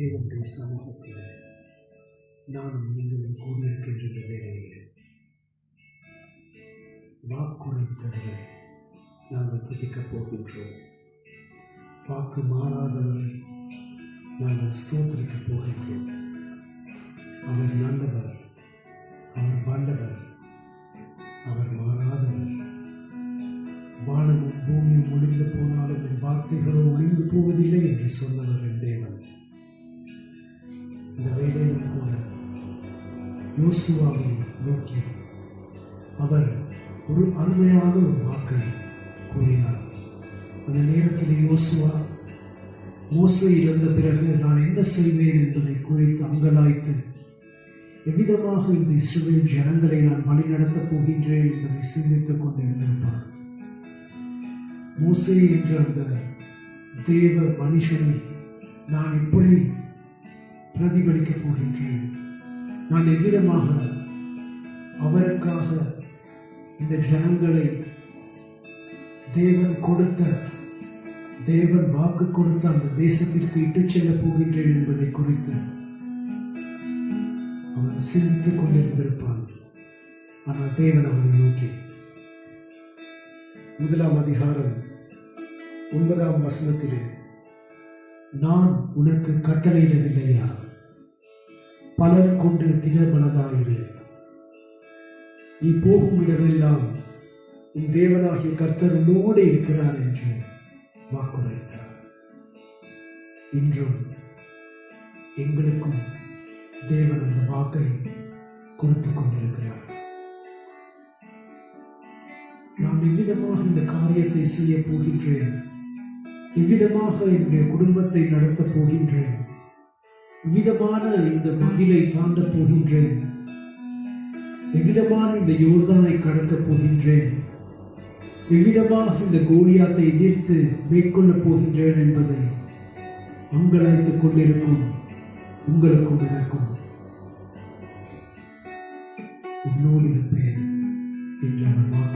தேவனுடைய சமூகத்தில் நானும் நீங்களும் கூடியிருக்கின்ற இந்த வேலையில் வாக்குரைத்தவரை நாங்கள் துதிக்கப் போகின்றோம். வாக்கு மாறாதவரை நாங்கள் ஸ்தோத்திரிக்கப் போகின்றோம். அவர் நல்லவர் அவர் வல்லவர் அவர் மாறாதவர். வானமும் பூமியும் ஒளிந்து போனாலும் என் வார்த்தைகளோ ஒளிந்து போவதில்லை என்று சொன்னவர் என் தேவன். இந்த வேலையிலும் கூட யோசுவாவை நோக்கி அவர் ஒரு அருமையான ஒரு வாக்கை கூறினார். அந்த நேரத்தில் யோசுவா மோசை இழந்த பிறகு நான் என்ன செய்வேன் என்பதை குறித்து அங்கலாய்த்து எவ்விதமாக இந்த இஸ்ரவேல் ஜனங்களை நான் வழிநடத்தப் போகின்றேன் என்பதை சிந்தித்துக் கொண்டிருந்திருப்பார். மோசே என்ற அந்த தேவ மனுஷனை நான் எப்படி பிரதிபலிக்கப் போகின்றேன். நான் எவ்விதமாக அவருக்காக இந்த ஜனங்களை தேவன் கொடுத்த தேவன் வாக்கு கொடுத்த அந்த தேசத்திற்கு இட்டுச் செல்லப் போகின்றேன் என்பதை குறித்து அவன் சிந்தித்துக் கொண்டிருந்திருப்பான். ஆனால் தேவன் அவனை நோக்கி முதலாம் அதிகாரம் ஒன்பதாம் வசனத்திலே நான் உனக்கு கட்டளையிடவில்லையா? பலர் கொண்டு திகழ்வனதாயிரு நீ போகும் இடமெல்லாம் உன் தேவனாகிய கர்த்தர் உன்னோடு இருக்கிறார் என்று வாக்குரைத்தார். இன்றும் எங்களுக்கும் தேவன் அந்த வாக்கை கொடுத்து கொண்டிருக்கிறார். நான் எவ்விதமாக இந்த காரியத்தை செய்ய போகின்றேன்? எவ்விதமாக என்னுடைய குடும்பத்தை நடத்தப் போகின்றேன்? விதமான இந்த பதிலை தாண்டப் போகின்றேன். எவ்விதமான இந்த யோர்தானை கடக்கப் போகின்றேன். எவ்விதமாக இந்த கோலியாத்தை எதிர்த்து மேற்கொள்ளப் போகின்றேன் என்பதை அங்கலாய்த்துக் கொண்டிருக்கும் உங்களுக்கும் எனக்கும். உன்னோடு இருப்பேன் என்று அவன்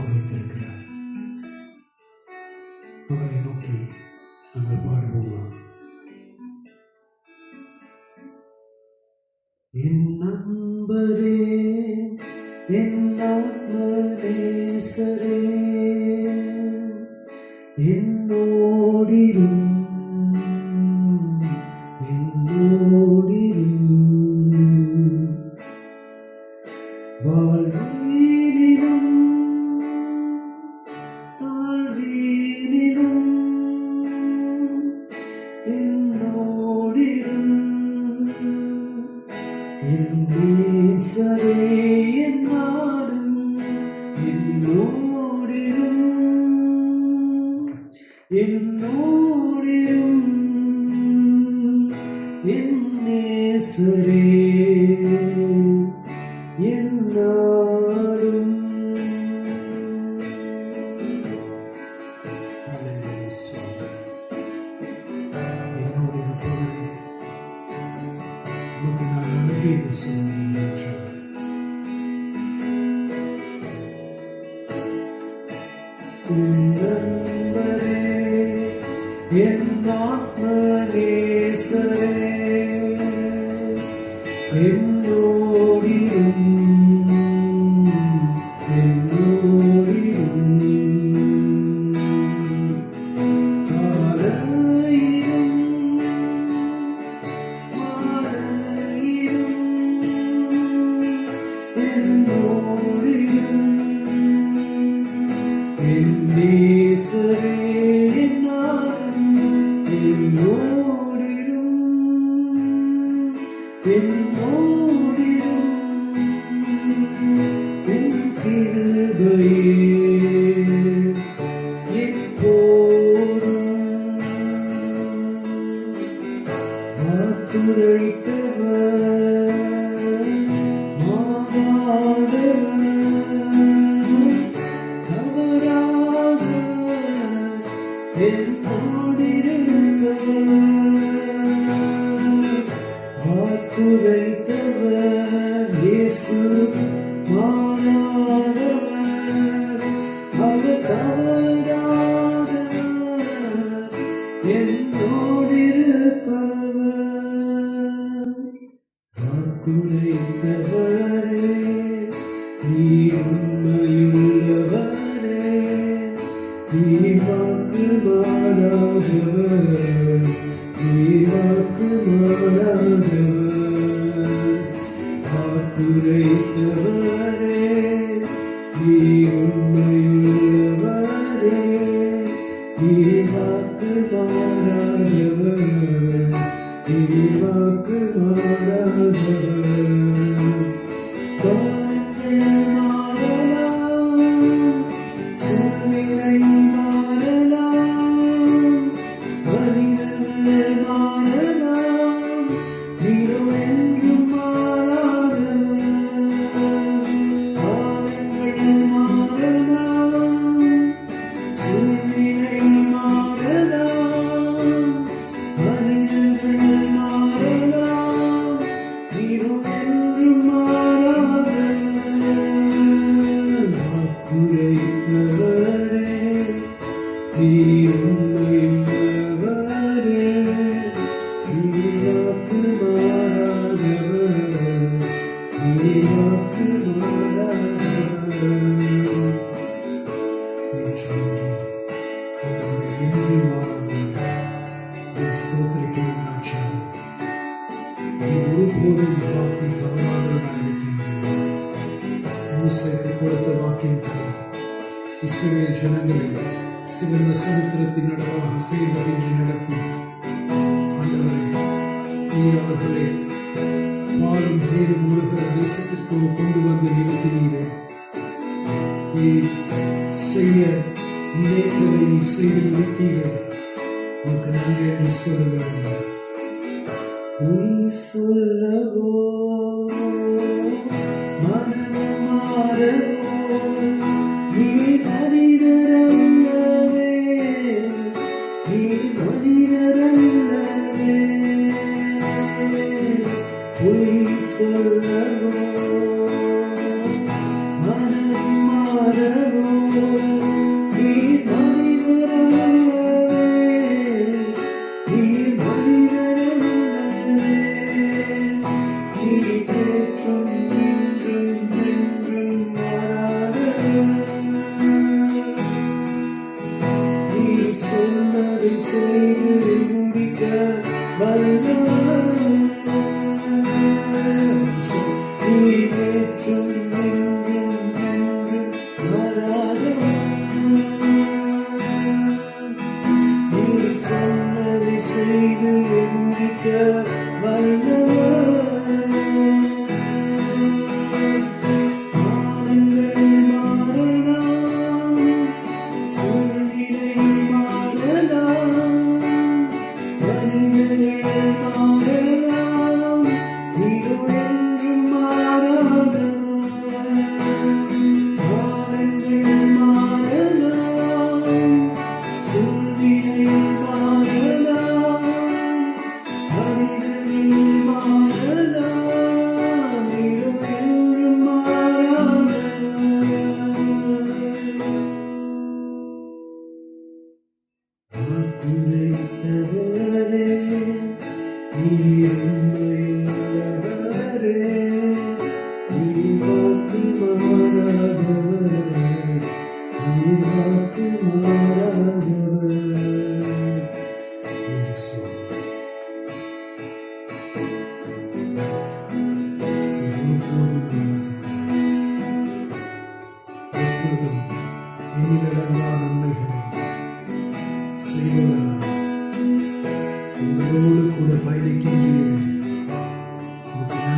என் ஆத்மதேசரே என் என்னோடிரும் என்னோடிரும் என் உன் நண்பரே, என் நேசரே, in Diymak manadımı Diymak manadımı நடத்தும் ஆண்டவரே நீர் அவர்களை பாலும் நீரும் முழுகிற தேசத்திற்குள் கொண்டு வந்து நிறுத்தினீரே. நீர் செய்ய நினைத்ததை நீர் செய்து சொல்லவோ மனம் மாறவோ Bye.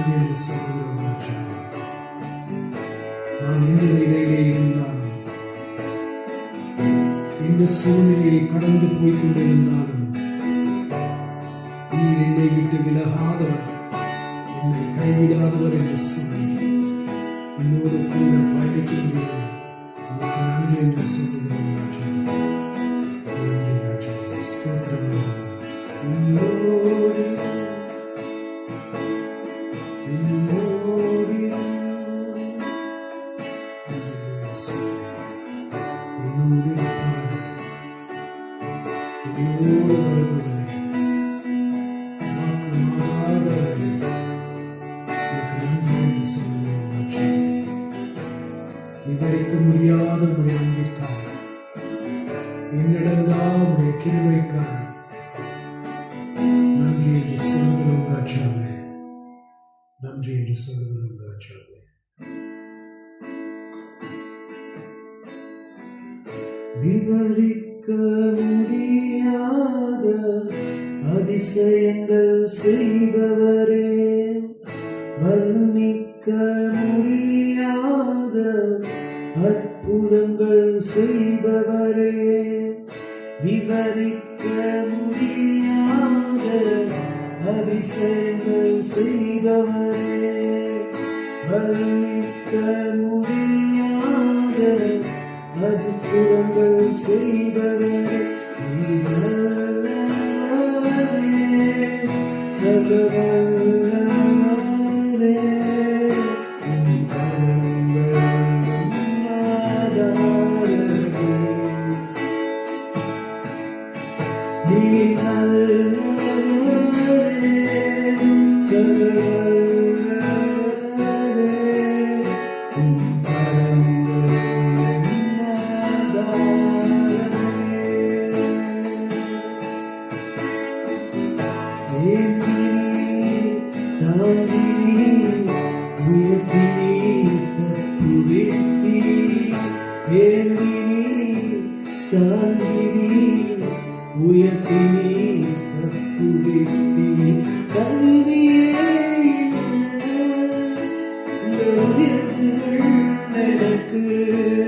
നിന്റെ സൗകര്യം ഞാൻ എന്റെ നിലയിലെ ഇരുന്നാലും എന്റെ സൂര്യനെ കടന്നു പോയിക്കൊണ്ടിരുന്നാലും നീ എന്നെ വിട്ട് വിലഹാതെ എന്നെ കൈവിടാതെ വരേണ്ട സമയം എന്നോട് കൂടെ പാലിക്കുന്നതിന് നന്ദി എന്റെ സൗകര്യം விவரிக்க முடியாத அதிசயங்கள் செய்பவர் live.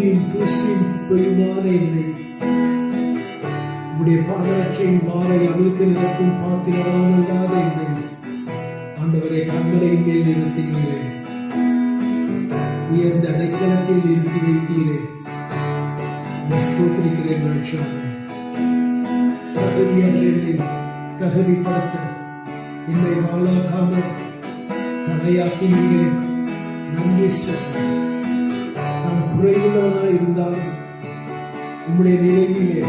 தூதியும் தூசியும் பெருமான இல்லை. உடைய பாதரட்சையின் மாலை அவிழ்த்து நிற்கும் பாத்திரமான இல்லாத இல்லை. ஆண்டவரை கண்களை மேல் நிறுத்தினீரே. உயர்ந்த அடைக்கலத்தில் நிறுத்தி வைத்தீரே. ஸ்தோத்திரிக்கிறேன் ரட்சாமி தகுதியற்றதை தகுதிப்படுத்த என்னை வாழாக்காமல் தடையாக்கினீரே. நன்றி சொல்கிறேன் நான் குறைவுள்ளவனாய் இருந்தாலும் உம்முடைய நினைவிலே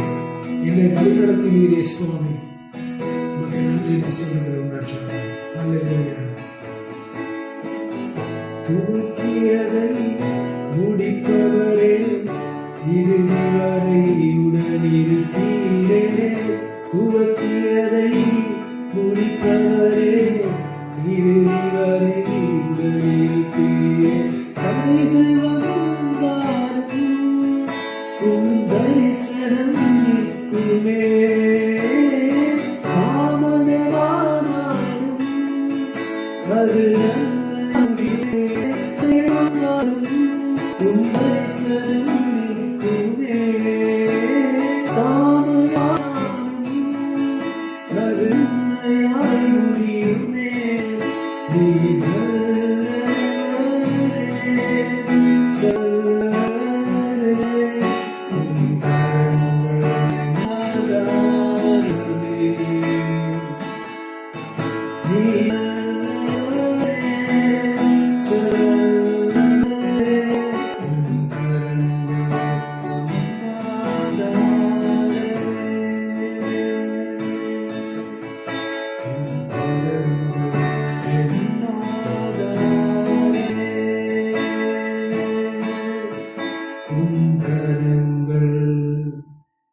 என்னை வழிநடத்தினீரே சுவாமி. நன்றி என்று முடிப்பவரே இதுவரை உடன் இருப்பீர். உன் தரிசனம் நீக்குமே.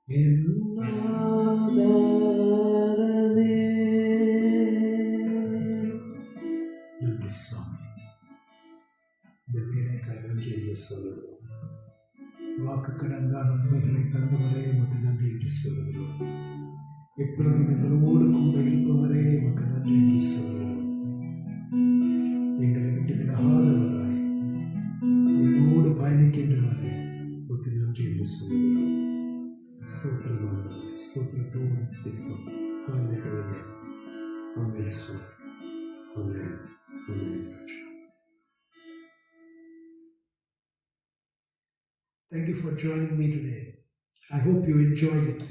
in. ஸ்தோத்திரத்தோடு துதிக்கிறோம் ஆமென் ஆமென் சுவாமி ஆமென் ஆமென் Thank you for joining me today. I hope you enjoyed it.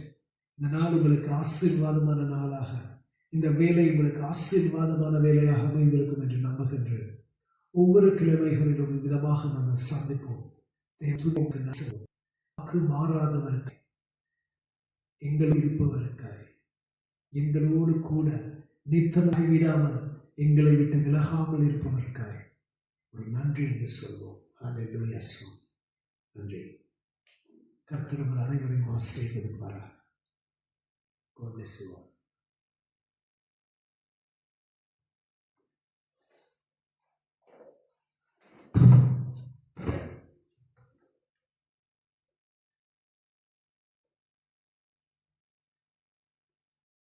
இந்த நாள் உங்களுக்கு ஆசீர்வாதமான நாளாக இந்த வேலை உங்களுக்கு ஆசீர்வாதமான வேலையாக அமைந்திருக்கும் என்று நம்புகின்றேன் ஒவ்வொரு கிழமைகளிலும் விதமாக நாங்கள் சந்திப்போம் வாக்கு மாறாதவர்கள் எங்கள் இருப்பவருக்காய். எங்களோடு கூட நித்தத்தை விடாமல் எங்களை விட்டு விலகாமல் இருப்பவருக்காய். ஒரு நன்றி என்று சொல்வோம். அல்ல நன்றி. கர்த்தரவர் அனைவரையும் ஆசிரியர்பாரா God bless you